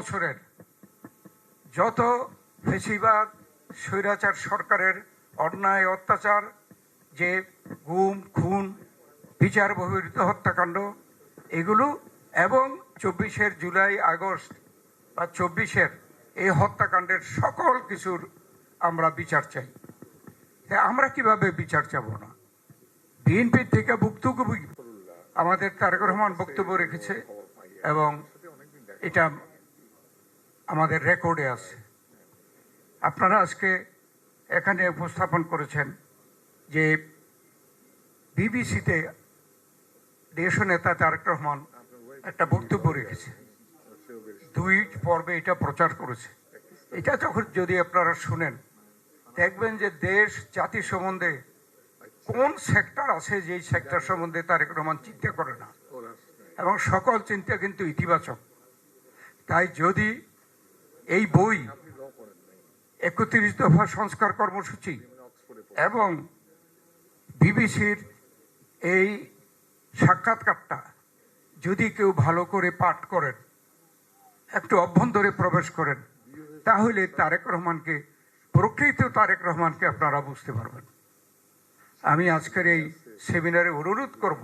বছরের যত ফেসিবাদ স্বৈরাচার সরকারের অন্যায়, অত্যাচার, যে গুম, খুন, বিচার বহির্ভূত হত্যাকাণ্ড, এগুলো এবং চব্বিশের জুলাই, আগস্ট বা চব্বিশের এই হত্যাকাণ্ডের সকল কিছুর আমরা বিচার চাই। আমরা কীভাবে বিচার চাব না? বিএনপির থেকে ভুক্তভোগী আমাদের তারেক রহমান বক্তব্য রেখেছে এবং এটা আমাদের রেকর্ডে আছে। আপনারা আজকে এখানে উপস্থাপন করেছেন যে বিবিসিতে দেশ নেতা তারেক রহমান একটা বক্তব্য রেখেছে। দুই পর্বে এটা প্রচার করেছে। এটা যখন যদি আপনারা শুনেন, দেখবেন যে দেশ জাতি সম্বন্ধে কোন সেক্টর আছে যেই সেক্টর সম্বন্ধে তারেক রহমান চিন্তা করে না। এবং সকল চিন্তা কিন্তু ইতিবাচক। তাই যদি এই বই একত্রিশ দফা সংস্কার কর্মসূচি এবং বিবিসির এই সাক্ষাৎকারটা যদি কেউ ভালো করে পাঠ করেন, একটু অভ্যন্তরে প্রবেশ করেন, তাহলে তারেক রহমানকে, প্রকৃত তারেক রহমানকে আপনারা বুঝতে পারবেন। আমি আজকের এই সেমিনারে অনুরোধ করব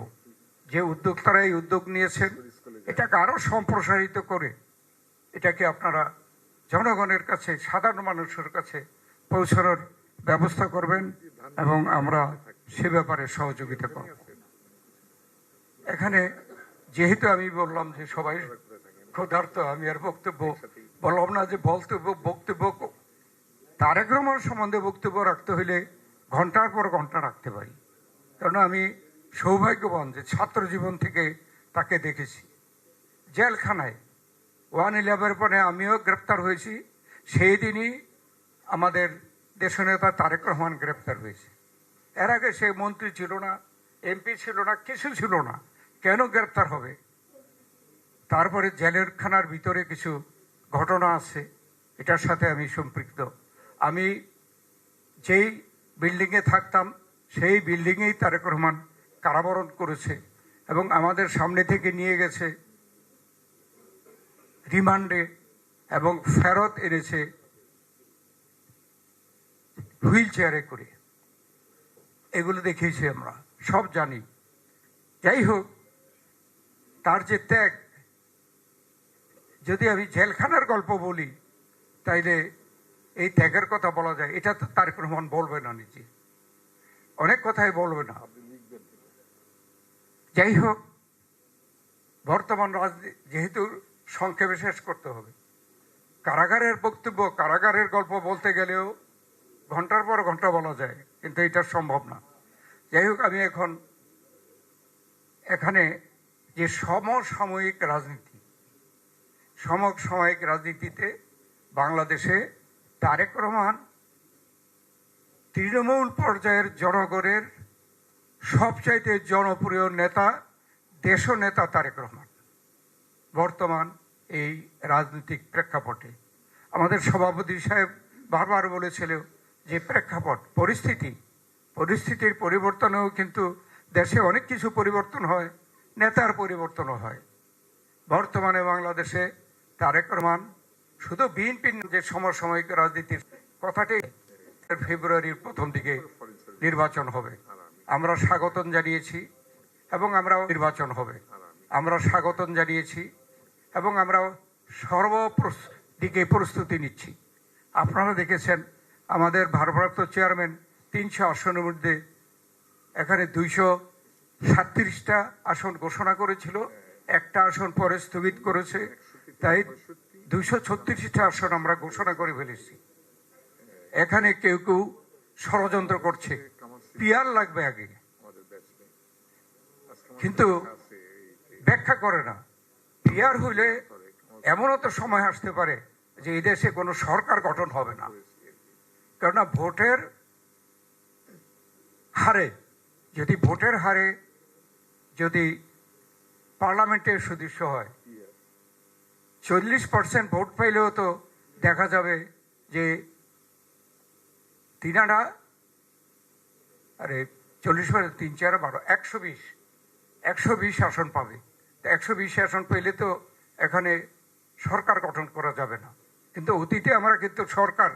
যে উদ্যোক্তারা এই উদ্যোগ নিয়েছেন, এটাকে আরও সম্প্রসারিত করে, এটাকে আপনারা জনগণের কাছে, সাধারণ মানুষের কাছে পৌঁছানোর ব্যবস্থা করবেন এবং আমরা সে ব্যাপারে সহযোগিতা করব। এখানে যেহেতু আমি বললাম যে সবাই ক্ষুধার্ত, আমি আর বক্তব্য বললাম না যে বক্তব্য বক্তব্য তারেক রহমান সম্বন্ধে বক্তব্য রাখতে হইলে ঘণ্টার পর ঘণ্টা রাখতে পারি। কারণ আমি সৌভাগ্যবান যে ছাত্র জীবন থেকে তাকে দেখেছি। জেলখানায় ওয়ান ইলেভেন পরে আমিও গ্রেপ্তার হয়েছি। সেই দিনই আমাদের দেশনেতা তারেক রহমান গ্রেপ্তার হয়েছে। এর আগে সে মন্ত্রী ছিল না, এমপি ছিল না, কিছু ছিল না। কেন গ্রেপ্তার হবে? তারপরে জেলের খানার ভিতরে কিছু ঘটনা আছে, এটার সাথে আমি সম্পৃক্ত। আমি যেই বিল্ডিংয়ে থাকতাম, সেই বিল্ডিংয়েই তারেক রহমান কারাবরণ করেছে এবং আমাদের সামনে থেকে নিয়ে গেছে রিমান্ডে এবং ফেরত এনেছে হুইল চেয়ারে করে। এগুলো দেখেছি আমরা, সব জানি। যাই হোক, তার যে ত্যাগ, যদি আমি জেলখানার গল্প বলি, তাইলে এই ত্যাগের কথা বলা যায়। এটা তো তার প্রমাণ বলবে না নিজে। অনেক কথাই বলবে না। যাই হোক, বর্তমান রাজনীতি, যেহেতু সংক্ষেপে শেষ করতে হবে। কারাগারের বক্তব্য, কারাগারের গল্প বলতে গেলেও ঘণ্টার পর ঘণ্টা বলা যায়, কিন্তু এটা সম্ভব না। যাই হোক, আমি এখন এখানে যে সমসাময়িক রাজনীতি, সমসাময়িক রাজনীতিতে বাংলাদেশে তারেক রহমান তৃণমূল পর্যায়ের জনগণের সবচাইতে জনপ্রিয় নেতা দেশ নেতা তারেক রহমান। বর্তমান এই রাজনৈতিক প্রেক্ষাপটে। আমাদের সভাপতি সাহেব বারবার বলেছিল যে প্রেক্ষাপট, পরিস্থিতি, পরিস্থিতির পরিবর্তনেও কিন্তু দেশে অনেক কিছু পরিবর্তন হয়, নেতার পরিবর্তনও হয়। বর্তমানে বাংলাদেশে তারেক রহমান শুধু বিএনপির যে সমসাময়িক রাজনীতির কথাটি ফেব্রুয়ারির প্রথম দিকে নির্বাচন হবে। আমরা স্বাগতম জানিয়েছি এবং আমরাও নির্বাচন হবে। আমরা স্বাগতম জানিয়েছি এবং আমরা সর্ব দিকে প্রস্তুতি নিচ্ছি। আপনারা দেখেছেন আমাদের ভারপ্রাপ্ত চেয়ারম্যান তিনশো আসনের মধ্যে এখানে দুইশো সাতত্রিশটা আসন ঘোষণা করেছিল, একটা আসন পরে স্থগিত করেছে, তাই দুইশো ছত্রিশটা আসন আমরা ঘোষণা করে ফেলেছি। এখানে কেউ কেউ ষড়যন্ত্র করছে। পিয়ার লাগবে আগে। কিন্তু ব্যাখ্যা করে না। পিয়ার হইলে এমনও তো সময় আসতে পারে যে এই দেশে কোনো সরকার গঠন হবে না। কেননা ভোটের হারে, যদি ভোটের হারে যদি পার্লামেন্টের সদস্য হয়, চল্লিশ পার্সেন্ট ভোট পাইলেও তো দেখা যাবে যে তিনারা, আরে চল্লিশ পার্সেন্ট, তিন, চার, বারো, একশো বিশ একশো বিশ আসন পাবে। একশো বিশ আসন পেলে তো এখানে সরকার গঠন করা যাবে না। কিন্তু অতীতে আমরা কিন্তু সরকার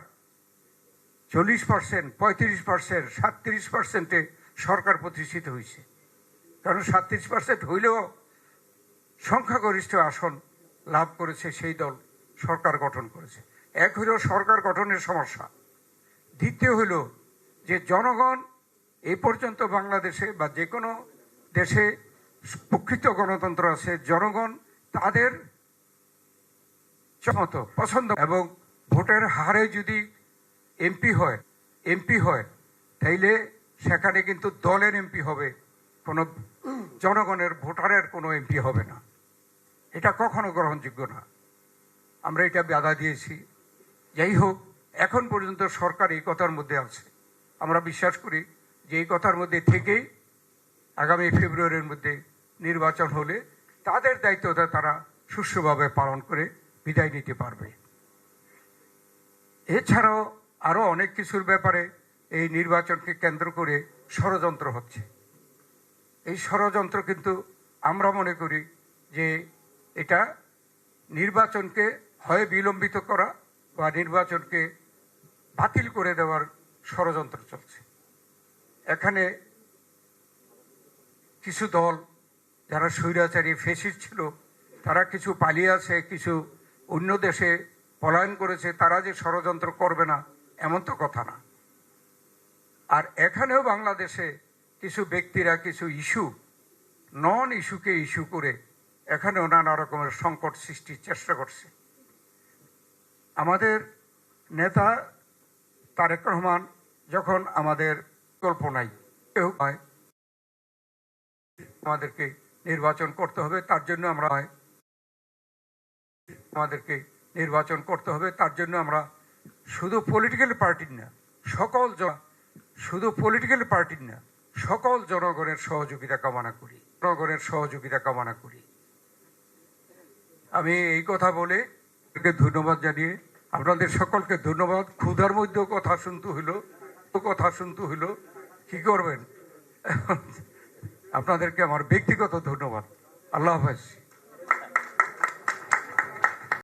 চল্লিশ পার্সেন্ট, পঁয়ত্রিশ পার্সেন্ট, সাতত্রিশ পার্সেন্টে সরকার প্রতিষ্ঠিত হয়েছে। কারণ সাতত্রিশ পার্সেন্ট হইলেও সংখ্যাগরিষ্ঠ আসন লাভ করেছে সেই দল সরকার গঠন করেছে। এক হইল সরকার গঠনের সমস্যা। দ্বিতীয় হইল যে জনগণ এ পর্যন্ত বাংলাদেশে বা যে কোনো দেশে প্রকৃত গণতন্ত্র আছে, জনগণ তাদের মতো পছন্দ। এবং ভোটের হারে যদি এমপি হয় এমপি হয়, তাইলে সেখানে কিন্তু দলের এমপি হবে, কোনো জনগণের ভোটারের কোনো এমপি হবে না। এটা কখনো গ্রহণযোগ্য না। আমরা এটা বাধা দিয়েছি। যাই হোক, এখন পর্যন্ত সরকার এই কথার মধ্যে আছে। আমরা বিশ্বাস করি যে এই কথার মধ্যে থেকেই আগামী ফেব্রুয়ারির মধ্যে নির্বাচন হলে তাদের দায়িত্বটা তারা সুষ্ঠুভাবে পালন করে বিদায় নিতে পারবে। এছাড়াও আরও অনেক কিছুর ব্যাপারে এই নির্বাচনকে কেন্দ্র করে ষড়যন্ত্র হচ্ছে। এই ষড়যন্ত্র কিন্তু আমরা মনে করি যে এটা নির্বাচনকে হয় বিলম্বিত করা বা নির্বাচনকে বাতিল করে দেওয়ার ষড়যন্ত্র চলছে। এখানে কিছু দল যারা স্বৈরাচারী ফেসিস ছিল, তারা কিছু পালিয়ে আছে কিছু অন্য দেশে পলায়ন করেছে, তারা যে ষড়যন্ত্র করবে না, এমন তো কথা না। আর এখানেও বাংলাদেশে কিছু ব্যক্তিরা, কিছু ইস্যু, নন ইস্যুকে ইস্যু করে এখানেও নানা রকমের সংকট সৃষ্টির চেষ্টা করছে। আমাদের নেতা তারেক রহমান যখন আমাদের কল্পনায় কেউ হয়, আমাদেরকে নির্বাচন করতে হবে, তার জন্য আমরা আমাদেরকে নির্বাচন করতে হবে, তার জন্য আমরা শুধু পলিটিক্যাল পার্টির না, সকল শুধু পলিটিক্যাল পার্টির না, সকল জনগণের সহযোগিতা কামনা করি, জনগণের সহযোগিতা কামনা করি। আমি এই কথা বলে ধন্যবাদ জানিয়ে, আপনাদের সকলকে ধন্যবাদ। ক্ষুধার মধ্যেও কথা শুনতে হইল, কথা শুনতে হইল, কি করবেন? আপনাদেরকে আমার ব্যক্তিগত ধন্যবাদ। আল্লাহ হাফেজ।